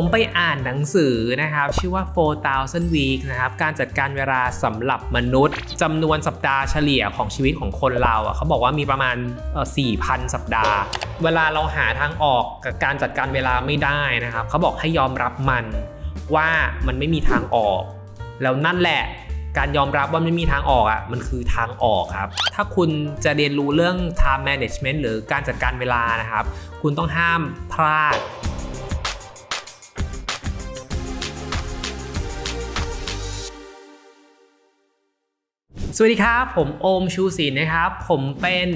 ผมไปอ่านหนังสือนะครับ ชื่อว่า 4,000 weeks นะครับ การจัดการเวลาสำหรับมนุษย์จำนวนสัปดาห์เฉลี่ยของชีวิตของคนเราอะเขาบอกว่ามีประมาณ 4,000 สัปดาห์ เวลาเราหาทางออกกับการจัดการเวลาไม่ได้นะครับ เขาบอกให้ยอมรับมันว่ามันไม่มีทางออก แล้วนั่นแหละการยอมรับว่าไม่มีทางออกอะมันคือทางออกครับ ถ้าคุณจะเรียนรู้เรื่อง time management หรือการจัดการเวลานะครับ คุณต้องห้ามพลาด สวัสดีครับ ผมโอมชูศินนะครับ ผมเป็น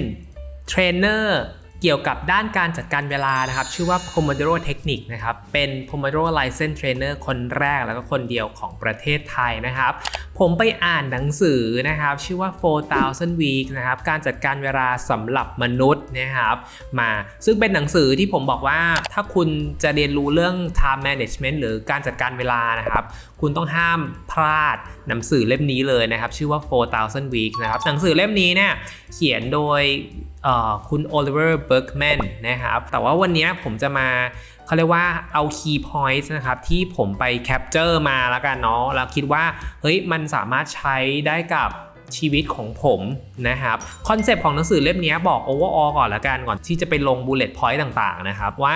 เทรนเนอร์ เกี่ยวกับด้านการจัดการเวลานะครับ ชื่อว่า Pomodoro Technique นะครับ เป็น Pomodoro License Trainer คนแรกแล้วก็คนเดียวของประเทศไทยนะครับ ผมไปอ่านหนังสือนะครับ ชื่อว่า 4,000 Week นะครับ การจัดการเวลาสำหรับมนุษย์นะครับ มาซึ่งเป็นหนังสือที่ผมบอกว่าถ้าคุณจะเรียนรู้เรื่อง time management หรือการจัดการเวลานะครับ คุณต้องห้ามพลาดหนังสือเล่มนี้เลยนะครับ ชื่อว่า 4,000 Week นะครับ หนังสือเล่มนี้เนี่ยเขียนโดย คุณโอลิเวอร์เบิร์กแมนนะครับ แต่ว่าวันนี้ผมจะมาเขาเรียกว่าเอา key points นะครับ ที่ผมไป capture มาแล้วกันเนาะแล้วคิดว่า เฮ้ยมันสามารถใช้ได้กับชีวิตของผมนะครับคอนเซปต์ของหนังสือเล่มนี้บอก overall ก่อนละกันก่อนที่จะไปลง bullet point ต่างๆนะครับว่า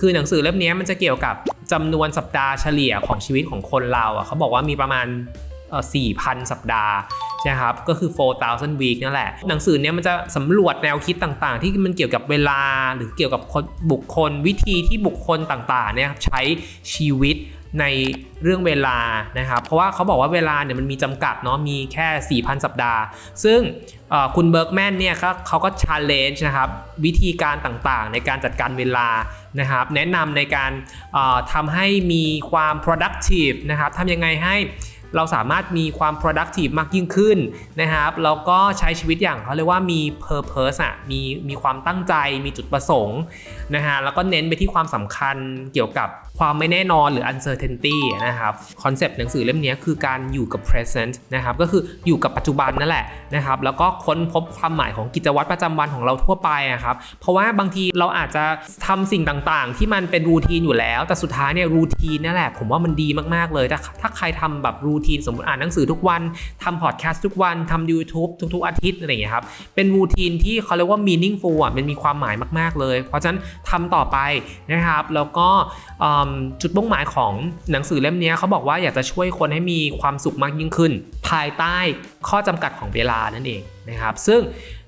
คือหนังสือเล่มนี้มันจะเกี่ยวกับจำนวนสัปดาห์เฉลี่ยของชีวิตของคนเราอะเขาบอกว่ามีประมาณเอ่อ4,000 สัปดาห์ ใช่ครับก็คือ 4,000 week นั่นแหละ หนังสือเนี้ยมันจะสำรวจแนวคิดต่างๆ ที่มันเกี่ยวกับเวลาหรือเกี่ยวกับบุคคลวิธีที่บุคคลต่างๆเนี่ยใช้ชีวิตในเรื่องเวลานะครับ เพราะว่าเขาบอกว่าเวลาเนี่ยมันมีจำกัดเนาะมีแค่ 4,000 สัปดาห์ ซึ่งคุณเบิร์กแมนเนี่ยเขาเขาก็ challenge นะครับวิธีการต่างๆ ในการจัดการเวลานะครับ แนะนำในการทำให้มีความ productive นะครับทำยังไงให้ เราสามารถมีความ productive มากยิ่งขึ้นนะครับแล้วก็ใช้ชีวิตอย่างเขาเรียกว่ามี purpose อะมีมีความตั้งใจมีจุดประสงค์นะฮะแล้วก็เน้นไปที่ความสำคัญเกี่ยวกับ ความไม่แน่นอนหรือ uncertainty นะครับคอนเซปต์หนังสือเล่มนี้คือการอยู่กับ present นะครับก็คืออยู่กับปัจจุบันนั่นแหละนะครับแล้วก็ค้นพบความหมายของกิจวัตรประจำวันของเราทั่วไปอะครับเพราะว่าบางทีเราอาจจะทำสิ่งต่างๆ ที่มันเป็นรูทีนอยู่แล้ว แต่สุดท้ายเนี่ยรูทีนนั่นแหละผมว่ามันดีมากๆเลยถ้าถ้าใครทำแบบรูทีนสมมติอ่านหนังสือทุกวันทำพอดแคสต์ทุกวันทำ YouTube ทุก ๆ อาทิตย์อะไรอย่างเงี้ยครับเป็นรูทีนที่เขาเรียกว่า meaningful อะมันมีความหมายมาก ๆเลย เพราะฉะนั้นทำต่อไปนะครับแล้วก็จุดมุ่งหมายของหนังสือเล่มนี้เขาบอกว่าอยากจะช่วยคนให้มีความสุขมากยิ่งขึ้น ภายใต้ข้อจำกัดของเวลานั่นเองนะครับ ซึ่ง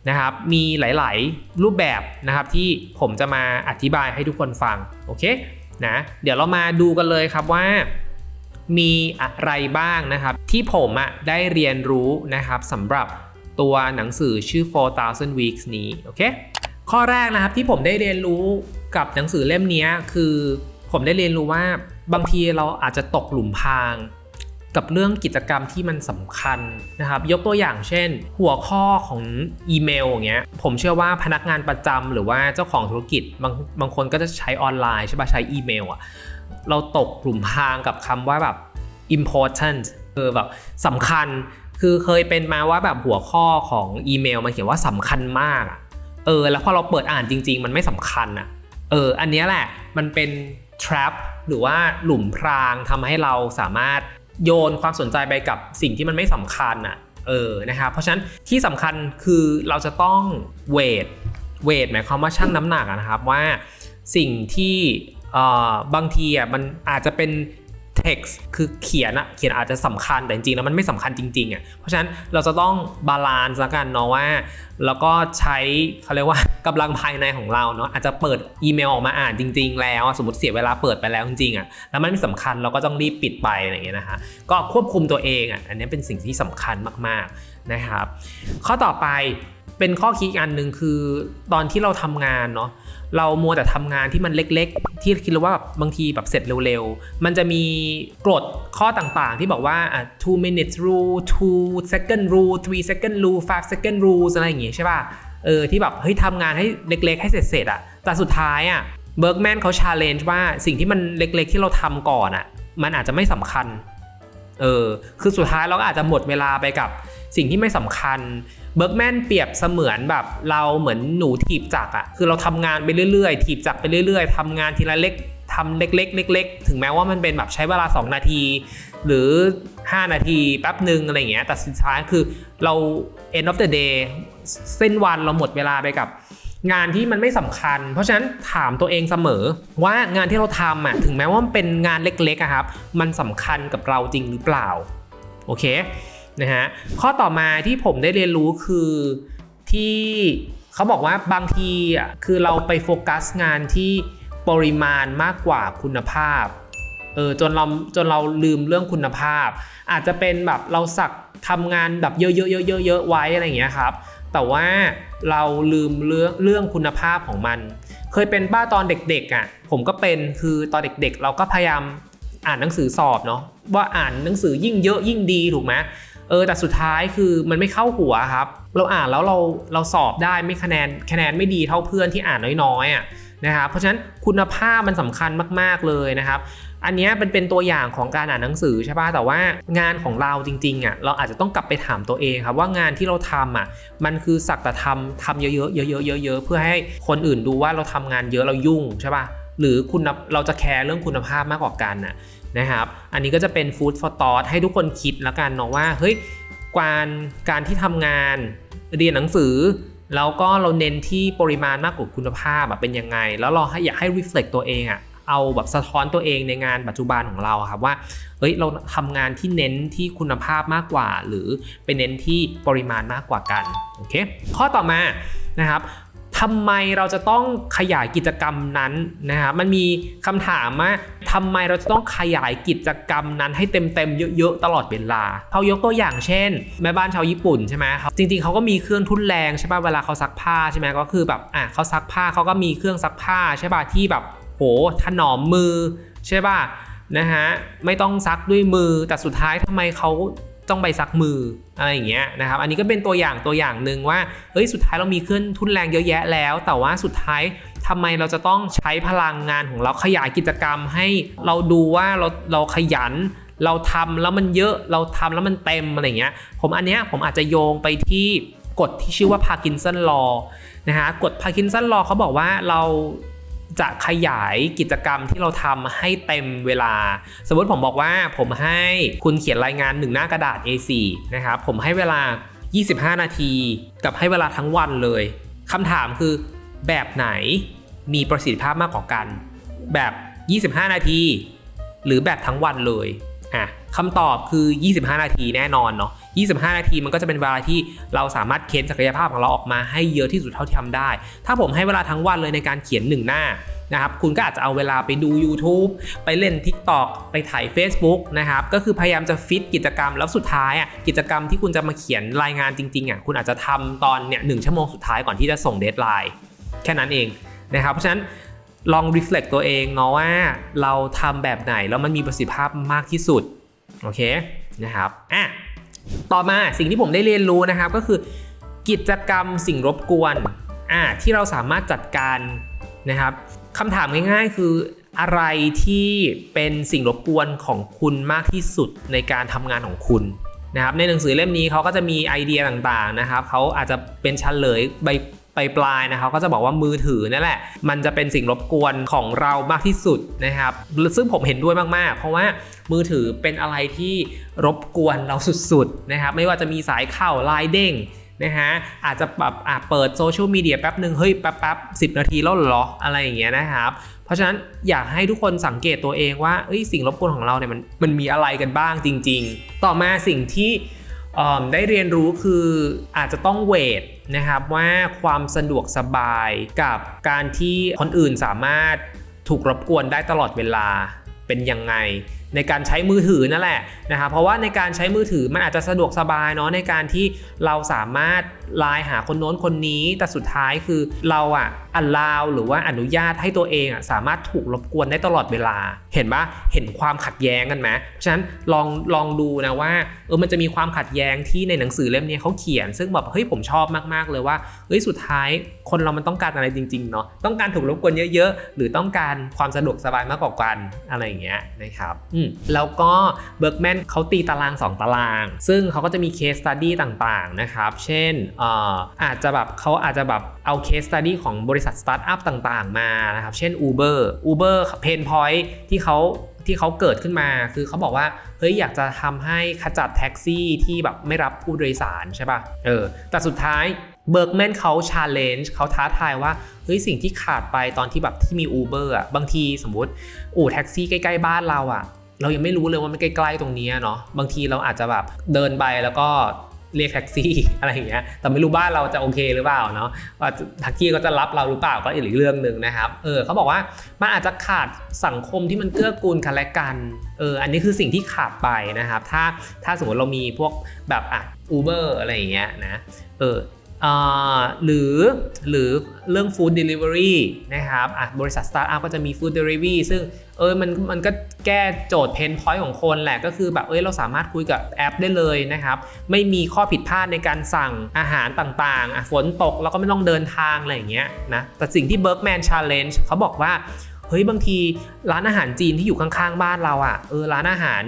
นะครับมีหลาย ๆ รูปแบบนะครับที่ผมจะมาอธิบายให้ทุกคนฟังโอเคนะเดี๋ยวเรามาดูกันเลยครับว่ามีอะไรบ้างนะครับ ที่ผมอะได้เรียนรู้นะครับสำหรับตัวหนังสือชื่อ 4,000 weeks นี้โอเคข้อแรกนะครับที่ผมได้เรียนรู้กับหนังสือเล่มนี้คือ ผมได้เรียนรู้ว่าบางทีเราอาจจะตกหลุมพราง กับเรื่องกิจกรรมที่มันสำคัญนะครับ ยกตัวอย่างเช่น หัวข้อของอีเมลอย่างเงี้ยผมเชื่อว่าพนักงานประจำหรือว่าเจ้าของธุรกิจบางบางคนก็จะใช้ออนไลน์ใช่ปะใช้อีเมลอะเราตกหลุมพรางกับคำว่าแบบ important เออแบบสำคัญคือเคยเป็นมาว่าแบบหัวข้อของอีเมลมันเขียนว่าสำคัญมากอะเออ แล้วพอเราเปิดอ่านจริง ๆ มันไม่สำคัญอะเออ อันนี้แหละ มันเป็น trap หรือว่าหลุมพรางทำให้เราสามารถโยนความสนใจไปกับสิ่งที่มันไม่สำคัญอะเออนะครับเพราะฉะนั้นที่สำคัญคือเราจะต้องเวทเวทหมายความว่าชั่งน้ำหนักนะครับว่าสิ่งที่เออบางทีอะมันอาจจะเป็น text คือเขียนอะเขียนอาจจะสำคัญแต่จริงๆแล้วมันไม่สำคัญจริงๆอะเพราะฉะนั้นเราจะต้องบาลานซ์ละกันเนาะว่า แล้วก็ใช้เขาเรียกว่ากำลังภายในของเราเนาะอาจจะเปิดอีเมลออกมาอ่านจริง ๆ แล้ว สมมติเสียเวลาเปิดไปแล้วจริงๆอะแล้วมันไม่สำคัญเราก็ต้องรีบปิดไปอะไรอย่างเงี้ยนะฮะก็ควบคุมตัวเองอะอันนี้เป็นสิ่งที่สำคัญมากๆนะครับ ข้อต่อไป เป็นข้อคิดอันหนึ่งคือตอนที่เราทำงานเนาะเรามัวแต่ทำงานที่มันเล็กๆ ที่คิดว่าแบบบางทีแบบเสร็จเร็วๆ มันจะมีกฎข้อต่างๆ ที่บอกว่าอะ2 minutes rule 2 second rule 3 second rule 5 second rules อะไรอย่างงี้ใช่ป่ะเออที่แบบเฮ้ยทำงานให้เล็กๆ ให้เสร็จๆอะแต่สุดท้ายอะเบิร์กแมนเขาชาเลนจ์ว่าสิ่งที่มันเล็กๆ ที่เราทำก่อนอะมันอาจจะไม่สำคัญเออคือสุดท้ายเราก็อาจจะหมดเวลาไปกับสิ่งที่ไม่สำคัญ เบิร์กแมนเปรียบเสมือนแบบเราเหมือนหนูถีบจักรอะคือเราทำงานไปเรื่อยๆ ถีบจักรไปเรื่อยๆทำงานทีละเล็กทำเล็กๆเล็กๆ ถึงแม้ว่ามันเป็นแบบใช้เวลา 2 นาที หรือ 5 นาทีแป๊บหนึ่งอะไรอย่างเงี้ยแต่สุดท้ายคือเรา end of the day เส้นวันเราหมดเวลาไปกับ งานที่มันไม่สำคัญ เพราะฉะนั้นถามตัวเองเสมอว่างานที่เราทำอะถึงแม้ว่ามันเป็นงานเล็กๆครับ มันสำคัญกับเราจริงหรือเปล่า โอเค นะฮะข้อต่อมาที่ผมได้เรียนรู้คือที่เขาบอกว่าบางทีอะคือเราไปโฟกัสงานที่ปริมาณมากกว่าคุณภาพเออจนเราจนเราลืมเรื่องคุณภาพ อาจจะเป็นแบบเราสักทำงานแบบเยอะๆๆๆๆไว้อะไรอย่างเงี้ยครับแต่ว่าเราลืมเรื่องเรื่องคุณภาพของมัน เคยเป็นบ้าตอนเด็กๆอะผมก็เป็นคือตอนเด็กๆ เราก็พยายามอ่านหนังสือสอบเนาะว่าอ่านหนังสือยิ่งเยอะยิ่งดีถูกไหม เออแต่สุดท้ายคือมันไม่เข้าหัวครับ เราอ่านแล้วเราเราสอบได้ไม่คะแนนคะแนนไม่ดีเท่าเพื่อนที่อ่านน้อยๆอะนะครับเพราะฉะนั้นคุณภาพมันสำคัญมาก ๆเลยนะครับ อันนี้เป็นเป็นตัวอย่างของการอ่านหนังสือใช่ป่ะแต่ว่างานของเราจริงๆอะเราอาจจะต้องกลับไปถามตัวเองครับว่างานที่เราทำอะมันคือสักแต่ทำทำเยอะๆเยอะๆเยอะๆเพื่อให้คนอื่นดูว่าเราทำงานเยอะเรายุ่งใช่ป่ะหรือคุณเราจะแคร์เรื่องคุณภาพมากกว่ากันน่ะ นะครับ อันนี้ก็จะเป็น food for thought ให้ทุกคนคิดแล้วกันเนาะว่าเฮ้ยการการที่ทำงานเรียนหนังสือแล้วก็เราเน้นที่ปริมาณมากกว่าคุณภาพอะเป็นยังไง แล้วเราให้อยากให้ reflect ตัวเองอะเอาแบบสะท้อนตัวเองในงานปัจจุบันของเราครับว่าเฮ้ยเราทำงานที่เน้นที่คุณภาพมากกว่า หรือไปเน้นที่ปริมาณมากกว่ากันโอเคข้อต่อมานะครับ ทำไมเราจะต้องขยายกิจกรรมนั้นนะครับมันมีคำถามว่าทำไมเราจะต้องขยายกิจกรรมนั้นให้เต็มๆเยอะๆตลอดเวลาเขายกตัวอย่างเช่น แม่บ้านชาวญี่ปุ่นใช่ไหมครับจริงๆเขาก็มีเครื่องทุ่นแรงใช่ป่ะเวลาเขาซักผ้าใช่ไหมก็คือแบบอะเขาซักผ้าเขาก็มีเครื่องซักผ้าใช่ป่ะที่แบบโหถนอมมือใช่ป่ะนะฮะไม่ต้องซักด้วยมือแต่สุดท้ายทำไมเขา ต้องไปซักมืออะไรอย่างเงี้ยนะครับ อันนี้ก็เป็นตัวอย่างตัวอย่างหนึ่งว่าเฮ้ยสุดท้ายเรามีเครื่องทุนแรงเยอะแยะแล้ว แต่ว่าสุดท้ายทำไมเราจะต้องใช้พลังงานของเราขยายกิจกรรมให้เราดูว่าเราเราขยันเราทำแล้วมันเยอะเราทำแล้วมันเต็มอะไรเงี้ย ผมอันเนี้ยผมอาจจะโยงไปที่กฎที่ชื่อว่าพาร์กินสันลอนะฮะกฎพาร์กินสันลอเขาบอกว่าเรา จะขยายกิจกรรมที่เราทำให้เต็มเวลา สมมติผมบอกว่าผมให้คุณเขียนรายงานหนึ่งหน้ากระดาษ A4 นะครับผมให้เวลา 25 นาที กับให้เวลาทั้งวันเลยคำถามคือแบบไหนมีประสิทธิภาพมากกว่ากัน แบบ 25 นาที หรือแบบทั้งวันเลยอะคำตอบคือ 25 นาทีแน่นอนเนาะ 25 นาทีมันก็จะเป็นเวลาที่เราสามารถเค้นศักยภาพของเราออกมาให้เยอะที่สุดเท่าที่ทำได้ ถ้าผมให้เวลาทั้งวันเลยในการเขียน 1 หน้านะครับคุณก็อาจจะเอาเวลาไปดู YouTube ไปเล่น TikTok ไปถ่าย Facebook นะครับก็คือพยายามจะฟิตกิจกรรม แล้วสุดท้ายอะกิจกรรมที่คุณจะมาเขียนรายงานจริงๆอะคุณอาจจะทำตอนเนี่ยหชั่วโมงสุดท้ายก่อนที่จะส่งเดทไลน์แค่นั้นเองนะครับเพราะฉะนั้นลอง reflect ตัวเองเนาะว่าเราทำแบบไหนแล้วมันมีประสิทธิภาพมากที่สุดโอเคนะครับอะ ต่อมาสิ่งที่ผมได้เรียนรู้นะครับก็คือ กิจกรรมสิ่งรบกวนอะที่เราสามารถจัดการนะครับคำถามง่ายๆ คืออะไรที่เป็นสิ่งรบกวนของคุณมากที่สุดในการทำงานของคุณนะครับในหนังสือเล่มนี้เขาก็จะมีไอเดียต่างๆนะครับเขาอาจจะเป็นเฉลยใบ ปปลายนะครับก็จะบอกว่ามือถือนั่นแหละ มันจะเป็นสิ่งรบกวนของเรามากที่สุดนะครับซึ่งผมเห็นด้วยมากๆ เพราะว่ามือถือเป็นอะไรที่รบกวนเราสุดๆนะครับไม่ว่าจะมีสายเข้าไลน์เด้งนะฮะอาจจะแบบเปิดโซเชียลมีเดียแป๊บหนึ่งเฮ้ยแป๊บแป๊บสินาทีแล้วหรออะไรอย่างเงี้ยนะครับเพราะฉะนั้นอยากให้ทุกคนสังเกตตัวเองว่าเอ้ยสิ่งรบกวนของเราเนี่ยมันมันมีอะไรกันบ้างจริง ๆ ต่อมาสิ่งที่ ได้เรียนรู้คืออาจจะต้องเวทนะครับว่าความสะดวกสบายกับการที่คนอื่นสามารถถูกรบกวนได้ตลอดเวลาเป็นยังไง ในการใช้มือถือนั่นแหละ นะครับเพราะว่าในการใช้มือถือมันอาจจะสะดวกสบายเนาะในการที่เราสามารถไลน์หาคนโน้นคนนี้ แต่สุดท้ายคือเราอะอัลลาวหรือว่าอนุญาตให้ตัวเองอะสามารถถูกรบกวนได้ตลอดเวลา เห็นปะเห็นความขัดแย้งกันไหมฉะนั้นลองลองดูนะว่าเออมันจะมีความขัดแย้งที่ในหนังสือเล่มนี้เขาเขียน ซึ่งแบบเฮ้ยผมชอบมากๆเลยว่าเฮ้ยสุดท้ายคนเรามันต้องการอะไรจริงๆเนาะต้องการถูกรบกวนเยอะๆ หรือต้องการความสะดวกสบายมากกว่ากันอะไรอย่างเงี้ยนะครับอืมแล้วก็เบิร์กแมนเขาตีตาราง 2 ตาราง ซึ่งเขาก็จะมีเคสตัดดี้ต่างๆนะครับ เช่นเอ่อาจจะแบบเขาอาจจะแบบเอาเคสตัดดี้ของบริษัทสตาร์ทอัพต่างๆ มานะครับ เช่น Uber Uber เพนพอยท์ที่เขาที่เขาเกิดขึ้นมาคือเขาบอกว่าเฮ้ยอยากจะทำให้ขจัดแท็กซี่ที่แบบไม่รับผู้โดยสารใช่ป่ะเออแต่สุดท้ายเบิร์กแมนเขาชาร์เลนจ์เขาท้าทายว่าเฮ้ยสิ่งที่ขาดไปตอนที่แบบที่มี Uber อะบางทีสมมติ อู่แท็กซี่ใกล้ ๆ บ้านเราอะ เรายังไม่รู้เลยว่ามันใกล้ๆตรงนี้เนาะบางทีเราอาจจะแบบเดินไปแล้วก็เรียกแท็กซี่อะไรอย่างเงี้ย แต่ไม่รู้บ้านเราจะโอเคหรือเปล่าเนาะว่าแท็กซี่ก็จะรับเราหรือเปล่าก็อีกเรื่องหนึ่งนะครับ เออเขาบอกว่ามันอาจจะขาดสังคมที่มันเกื้อกูลกันและกัน เอออันนี้คือสิ่งที่ขาดไปนะครับ ถ้าถ้าสมมติเรามีพวกแบบอะ Uber อร์อะไรอย่างเงี้ยนะ เออ หรือหรือเรื่อง Food Delivery นะครับบริษัทสตาร์ทอัพก็จะมี Food Delivery ซึ่งเออมันมันก็แก้โจทย์เพนพอยต์ของคนแหละ ก็คือแบบเอ้ยเราสามารถคุยกับแอปได้เลยนะครับ ไม่มีข้อผิดพลาดในการสั่งอาหารต่างๆฝนตกแล้วก็ไม่ต้องเดินทางอะไรอย่างเงี้ยนะแต่สิ่งที่ Berkman Challenge เขาบอกว่า เฮ้ยบางทีร้านอาหารจีนที่อยู่ข้างๆบ้านเราอะเออร้านอาหาร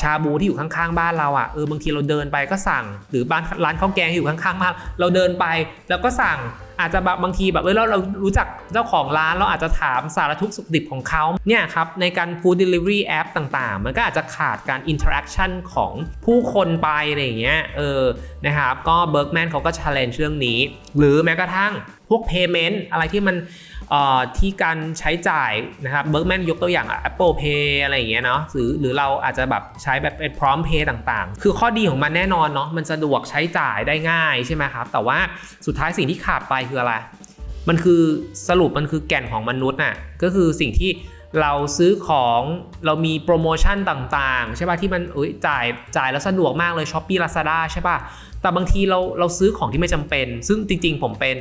ชาบูที่อยู่ข้างๆบ้านเราอะเออบางทีเราเดินไปก็สั่ง หรือบ้านร้านข้าวแกงที่อยู่ข้างๆบ้านเราเดินไปแล้วก็สั่งอาจจะแบบบางทีแบบเออเราเรารู้จักเจ้าของร้านเราอาจจะถามสารทุกสุขดิบของเขาเนี่ยครับในการ food delivery app ต่างๆ มันก็อาจจะขาดการ interaction ของผู้คนไปอะไรอย่างเงี้ยเออนะครับก็ Berkman เขาก็ challenge เรื่องนี้ หรือแม้กระทั่ง วก payment อะไรที่มันที่การใช้จ่ายนะครับเบิร์กแมนยกตัวอย่าง Apple Pay อะไรอย่างเงี้ยเนาะหรือหรือเราอาจจะแบบใช้แบบเป็นพร้อมเพย์ต่างๆ คือข้อดีของมันแน่นอนเนาะมันสะดวกใช้จ่ายได้ง่ายใช่ไหมครับ แต่ว่าสุดท้ายสิ่งที่ขาดไปคืออะไร มันคือสรุปมันคือแก่นของมนุษย์น่ะก็คือสิ่งที่เราซื้อของเรามีโปรโมชั่นต่างๆ ใช่ป่ะที่มันจ่ายจ่ายแล้วสะดวกมากเลย s h อ p e e Lazada ใช่ป่ะ แต่บางทีเราเราซื้อของที่ไม่จำเป็น ซึ่งจริง ๆ ผมเป็น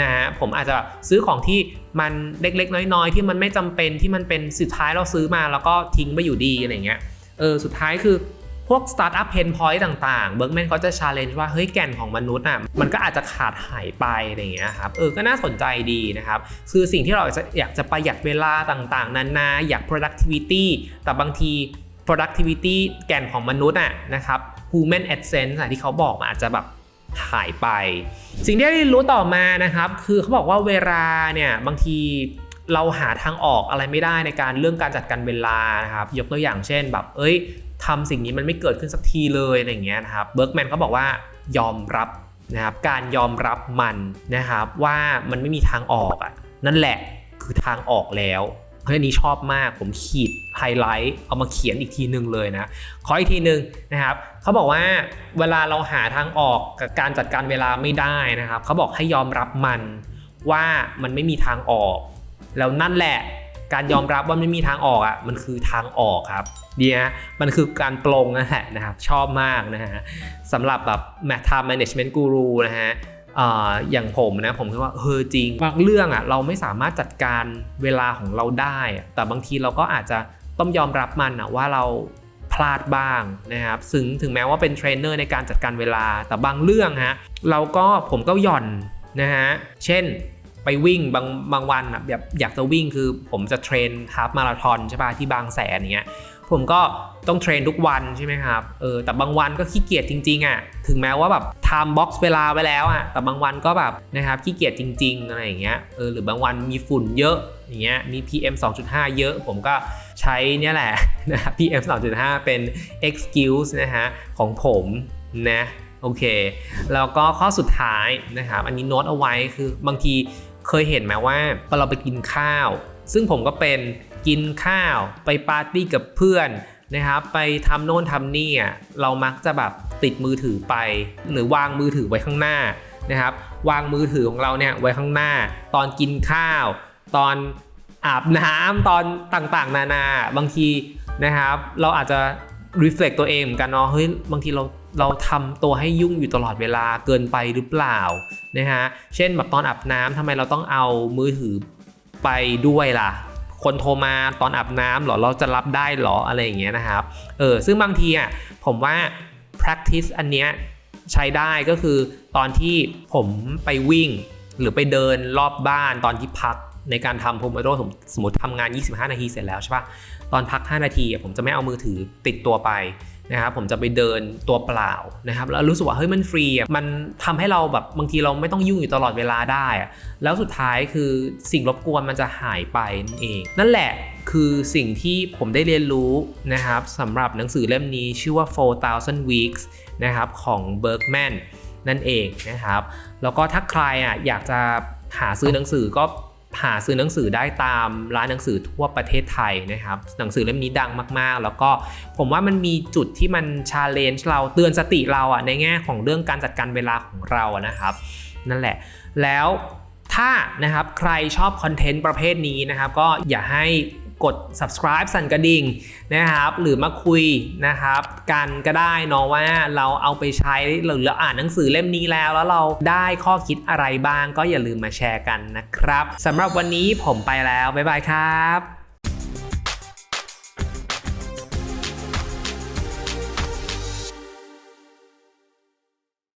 นะฮะผมอาจจะซื้อของที่มันเล็กๆ น้อยๆ ที่มันไม่จำเป็นที่มันเป็นสุดท้ายเราซื้อมาแล้วก็ทิ้งไปอยู่ดีอะไรเงี้ยเออสุดท้ายคือพวก Startup Pain Point ต่างๆเบิร์กแมนเขาจะ challenge ว่าเฮ้ยแก่นของมนุษย์อะมันก็อาจจะขาดหายไปอะไรเงี้ยครับเออก็น่าสนใจดีนะครับ คือสิ่งที่เราอยากจะประหยัดเวลาต่างๆนานาอยาก productivity แต่บางที productivity แก่นของมนุษย์อะนะครับ human essence อะที่เขาบอกมันอาจจะแบบหายไป สิ่งที่ได้รู้ต่อมานะครับ คือเขาบอกว่าเวลาเนี่ยบางทีเราหาทางออกอะไรไม่ได้ในการเรื่องการจัดการเวลานะครับ ยกตัวอย่างเช่นแบบ เอ้ยทำสิ่งนี้มันไม่เกิดขึ้นสักทีเลยอะไรเงี้ยนะครับเบิร์กแมนก็บอกว่ายอมรับนะครับการยอมรับมันนะครับว่ามันไม่มีทางออกอะนั่นแหละคือทางออกแล้ว เฮ้ยนี้ชอบมากผมขีดไฮไลท์เอามาเขียนอีกทีหนึ่งเลยนะ ขออีกทีหนึ่งนะครับเขาบอกว่าเวลาเราหาทางออกกับการจัดการเวลาไม่ได้นะครับเขาบอกให้ยอมรับมันว่ามันไม่มีทางออก แล้วนั่นแหละการยอมรับว่าไม่มีทางออกอะมันคือทางออกครับดีนะมันคือการปลงนั่นแหละนะครับชอบมากนะฮะสำหรับแบบแมท time management guru นะฮะ ออย่างผมนะผมคิดว่าเออจริงบางเรื่องอะเราไม่สามารถจัดการเวลาของเราได้ แต่บางทีเราก็อาจจะต้องยอมรับมันนะว่าเราพลาดบ้างนะครับซึ่งถึงแม้ว่าเป็นเทรนเนอร์ในการจัดการเวลาแต่บางเรื่องฮะเราก็ผมก็หย่อนนะฮะเช่น ไปวิ่งบางบางวันอะแบบอยากจะวิ่งคือผมจะเทรนฮาฟมาราธอนใช่ป่ะที่บางแสนอย่างเงี้ยผมก็ต้องเทรนทุกวันใช่ไหมครับ เออ แต่บางวันก็ขี้เกียจจริงๆอะ ถึงแม้ว่าแบบไทม์บ็อกซ์เวลาไว้แล้วอะ แต่บางวันก็แบบนะครับขี้เกียจจริง ๆ อะไรอย่างเงี้ย เออ หรือบางวันมีฝุ่นเยอะอย่างเงี้ย มี PM 2.5 เยอะ ผมก็ใช้เนี่ยแหละนะครับ PM 2.5 เป็น excuse นะฮะของผมนะ โอเค แล้วก็ข้อสุดท้ายนะครับ อันนี้โน้ตเอาไว้คือบางที เคยเห็นไหมว่าพอเราไปกินข้าว ซึ่งผมก็เป็นกินข้าวไปปาร์ตี้กับเพื่อนนะครับไปทำโน่นทำนี่อะเรามักจะแบบติดมือถือไป หรือวางมือถือไว้ข้างหน้านะครับ วางมือถือของเราเนี่ยไว้ข้างหน้า ตอนกินข้าว ตอนอาบน้ำตอนต่างๆ นานาบางทีนะครับ เราอาจจะ reflect ตัวเองเหมือนกันเนาะเฮ้ยบางทีเรา เราทำตัวให้ยุ่งอยู่ตลอดเวลาเกินไปหรือเปล่านะฮะเช่นแบบตอนอาบน้ำทำไมเราต้องเอามือถือไปด้วยล่ะ คนโทรมาตอนอาบน้ำเหรอเราจะรับได้เหรออะไรอย่างเงี้ยนะครับเออซึ่งบางทีอะผมว่า practice อันเนี้ยใช้ได้ก็คือตอนที่ผมไปวิ่ง หรือไปเดินรอบบ้านตอนที่พักในการทำ Pomodoro สมสมมติทำงาน 25 นาทีเสร็จแล้วใช่ปะตอนพัก 5 นาทีอะผมจะไม่เอามือถือติดตัวไป นะครับผมจะไปเดินตัวเปล่านะครับแล้วรู้สึกว่าเฮ้ยมันฟรีอะมันทำให้เราแบบบางทีเราไม่ต้องยุ่งอยู่ตลอดเวลาได้อะแล้วสุดท้ายคือสิ่งรบกวนมันจะหายไปนั่นเอง นั่นแหละคือสิ่งที่ผมได้เรียนรู้นะครับสำหรับหนังสือเล่มนี้ชื่อว่า 4,000 weeks นะครับของ Bergman นั่นเองนะครับ แล้วก็ถ้าใครอะอยากจะหาซื้อหนังสือก็ หาซื้อหนังสือได้ตามร้านหนังสือทั่วประเทศไทยนะครับ หนังสือเล่มนี้ดังมากๆ แล้วก็ผมว่ามันมีจุดที่มันชาเลนจ์เราเตือนสติเราอะในแง่ของเรื่องการจัดการเวลาของเราอะนะครับ นั่นแหละแล้วถ้านะครับใครชอบคอนเทนต์ประเภทนี้นะครับ ก็อย่าให้ กด subscribe สั่นกระดิ่งนะครับ หรือมาคุยนะครับ กันก็ได้เนาะว่าเราเอาไปใช้หรือเราอ่านหนังสือเล่มนี้แล้ว แล้วเราได้ข้อคิดอะไรบ้างก็อย่าลืมมาแชร์กันนะครับสำหรับวันนี้ผมไปแล้ว บ๊ายบายครับ